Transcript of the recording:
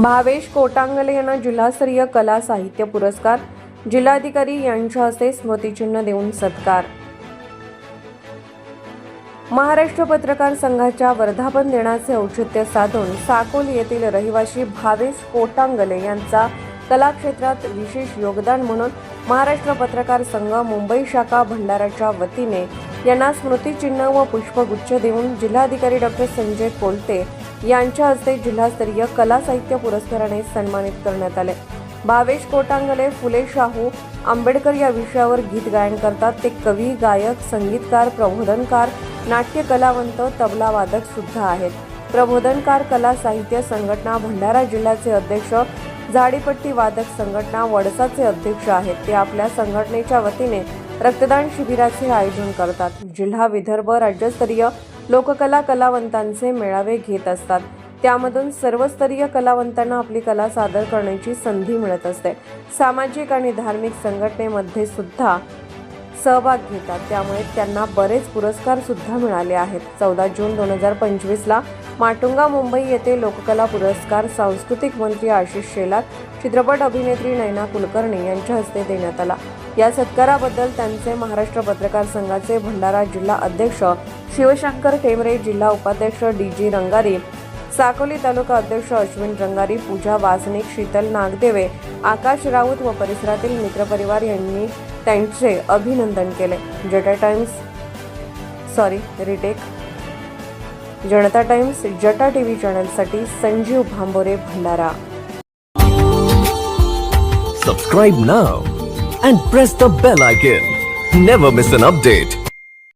भावेश कोटांगले यांना जिल्हास्तरीय कला साहित्य पुरस्कार जिल्हाधिकारी यांच्या हस्ते स्मृतिचिन्ह देऊन सत्कार. महाराष्ट्र पत्रकार संघाच्या वर्धापन दिनाचे औचित्य साधून साकोल येथील रहिवासी भावेश कोटांगले यांचा कला क्षेत्रात विशेष योगदान म्हणून महाराष्ट्र पत्रकार संघ मुंबई शाखा भंडाराच्या वतीने यांना स्मृतिचिन्ह व पुष्पगुच्छ देऊन जिल्हाधिकारी डॉक्टर संजय कोलते यांच्या हस्ते जिल्हास्तरीय कला साहित्य पुरस्काराने सन्मानित करण्यात आले. भावेश कोटांगले फुले शाहू आंबेडकर या विषयावर गीत गायन करतात. ते कवी गायक संगीतकार प्रबोधनकार नाट्य कलावंत तबला वादक सुद्धा आहेत. प्रबोधनकार कला साहित्य संघटना भंडारा जिल्ह्याचे अध्यक्ष झाडीपट्टी वादक संघटना वडसाचे अध्यक्ष आहेत. ते आपल्या संघटनेच्या वतीने रक्तदान शिबिराचे आयोजन करतात. जिल्हा विदर्भ राज्यस्तरीय लोककला कलावंतांचे मेळावे घेत असतात. त्यामधून सर्वस्तरीय कलावंतांना आपली कला सादर करण्याची संधी मिळत असते. सामाजिक आणि धार्मिक संघटनेमध्ये सुद्धा सहभाग घेतात. त्यामुळे त्यांना बरेच पुरस्कार सुद्धा मिळाले आहेत. चौदा जून दोन हजार पंचवीसला माटुंगा मुंबई येथे लोककला पुरस्कार सांस्कृतिक मंत्री आशिष शेलार चित्रपट अभिनेत्री नैना कुलकर्णी यांच्या हस्ते देण्यात आला. या सत्काराबद्दल त्यांचे महाराष्ट्र पत्रकार संघाचे भंडारा जिल्हा अध्यक्ष शिवशंकर टेमरे जिल्हा उपाध्यक्ष डी जी रंगारी साकोली तालुका अध्यक्ष अश्विन रंगारी पूजा वासनिक शीतल नागदेवे आकाश राऊत व परिसरातील मित्रपरिवार यांनी त्यांचे अभिनंदन केले. जटा times sorry retake. Janata times जटा T V चॅनलसाठी Sanjeev Bhambore Bhandara. Subscribe now and press the bell icon never miss an update